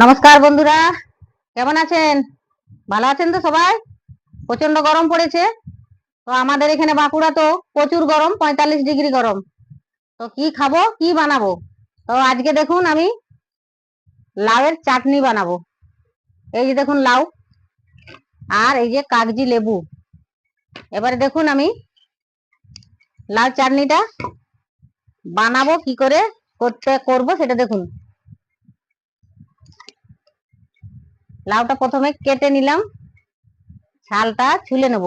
নমস্কার বন্ধুরা, কেমন আছেন? ভালো আছেন তো সবাই? প্রচণ্ড গরম পড়েছে। তো আমাদের এখানে বাঁকুড়া তো প্রচুর গরম, পঁয়তাল্লিশ ডিগ্রি গরম। তো কি খাব, কি বানাবো? তো আজকে দেখুন আমি লাউয়ের চাটনি বানাবো। এই যে দেখুন লাউ আর এই যে কাগজি লেবু। এবারে দেখুন আমি লাউ চাটনিটা বানাবো, কি করে করতে, করব সেটা দেখুন। লাউটা প্রথমে কেটে নিলাম ছালটা ছুলে নেব।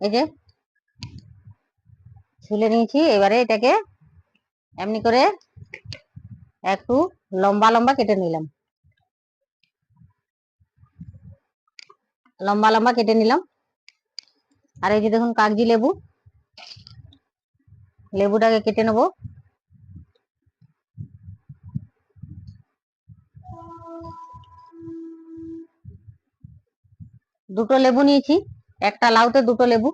এই যে, ছুলে নিয়েছি, এবারে এটাকে এমনি করে একটু লম্বা লম্বা কেটে নিলাম। লম্বা লম্বা কেটে নিলাম। আর এই যে দেখুন কাগজি লেবু, লেবুটাকে কেটে নেব। দুটো লেবু নিয়েছি। একটা লাউতে দুটো লেবু।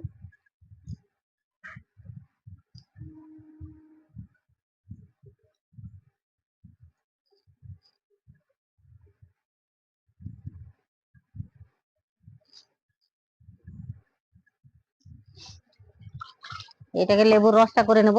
এটাকে লেবুর রসটা করে নেব।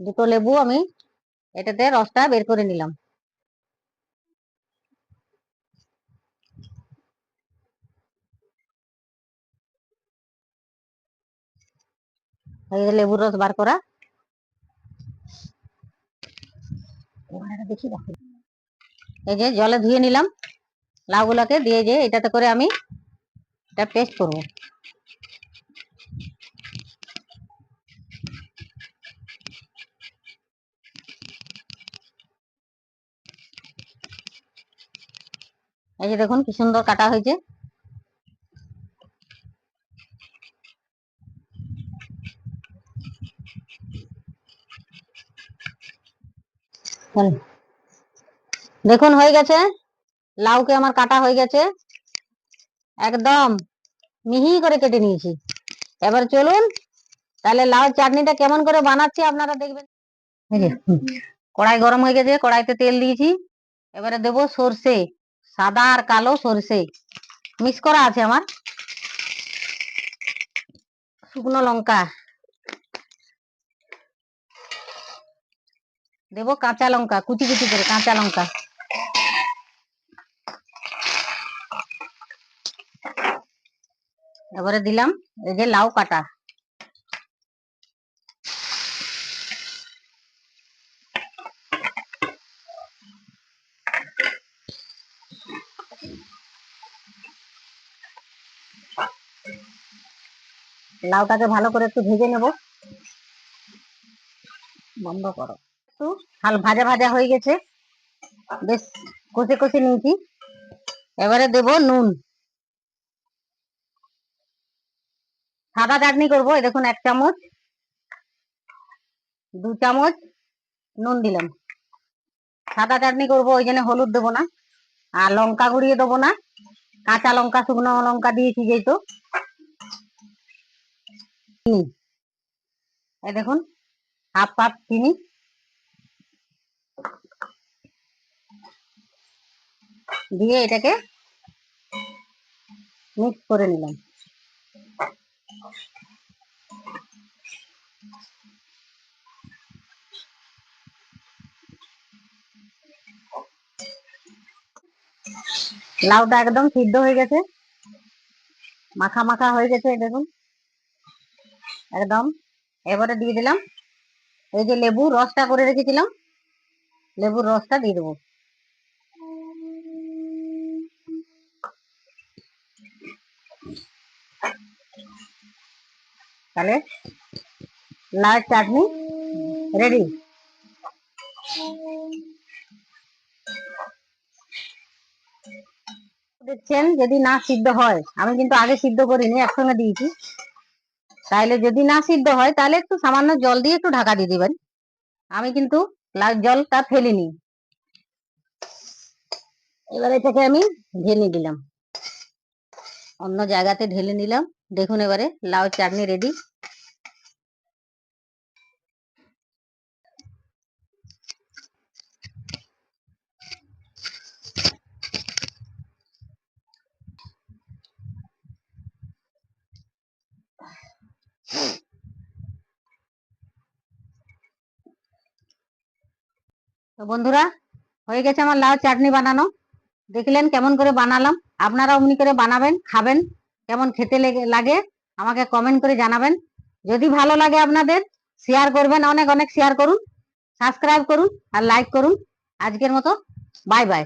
দুটো লেবু আমি এটাতে রসটা বের করে নিলাম। লেবুর রস বার করা। দেখি এই যে জলে ধুয়ে নিলাম। লাউগুলাকে দিয়ে যে এটাতে করে আমি এটা পেস্ট করব। এই যে দেখুন কি সুন্দর কাটা হয়েছে। দেখুন হয়ে গেছে। লাউকে আমার কাটা হয়ে গেছে। একদম মিহি করে কেটে নিয়েছি। এবার চলুন, তাহলে লাউ চাটনিটা কেমন করে বানাচ্ছি আপনারা দেখবেন। কড়াই গরম হয়ে গেছে, কড়াইতে তেল দিয়েছি। এবারে দেবো সর্ষে। সাদা আর কালো সর্ষে। মিক্স করা আছে আমার। শুকনো লঙ্কা। দেবো কাঁচা লঙ্কা, কুচি কুচি করে কাঁচা লঙ্কা। এবারে দিলাম, এই যে লাউ কাটা। লাউটাকে ভালো করে একটু ভেজে নেব। বন্ধ করো। একটু হাল ভাজা ভাজা হয়ে গেছে। বেশ কষে কষে নিয়েছি। এবারে দেব নুন। সাদা চাটনি করব দেখুন এক চামচ। দু চামচ নুন দিলাম। সাদা চাটনি করব, ওই জন্য হলুদ দেবো না। আর লঙ্কা গুঁড়িয়ে দেবো না। কাঁচা লঙ্কা, শুকনো লঙ্কা দিয়েছি যেহেতু। চিনি এই দেখুন, হাফ কাপ চিনি। দিয়ে এটাকে মিক্স করে নিলাম। লাউটা একদম সিদ্ধ হয়ে গেছে। মাখা মাখা হয়ে গেছে দেখুন। একদম। এবারে দিয়ে দিলাম। এই যে লেবু রসটা করে রেখেছিলাম। লেবুর রসটা দিয়ে দেবো। তাহলে লাল চাটনি রেডি। দেখছেন যদি না সিদ্ধ হয়, আমি কিন্তু আগে সিদ্ধ করিনি, একসঙ্গে দিয়েছি। তাহলে যদি না সিদ্ধ হয় তাহলে একটু সামান্য জল দিয়ে একটু ঢাকা দিয়ে দিবেন। আমি কিন্তু জলটা ফেলিনি এবার এটাকে আমি ঢেলে দিলাম অন্য জায়গাতে ঢেলে নিলাম। দেখুন এবারে লাউ চাটনি রেডি তো বন্ধুরা, হয়ে গেছে আমার লাউ চাটনি বানানো। দেখলেন কেমন করে বানালাম। আপনারা অমনি করে বানাবেন, খাবেন, কেমন খেতে লেগে- আমাকে কমেন্ট করে জানাবেন। যদি ভালো লাগে আপনাদের শেয়ার করবেন, অনেক অনেক শেয়ার করুন সাবস্ক্রাইব করুন আর লাইক করুন। আজকের মতো বাই বাই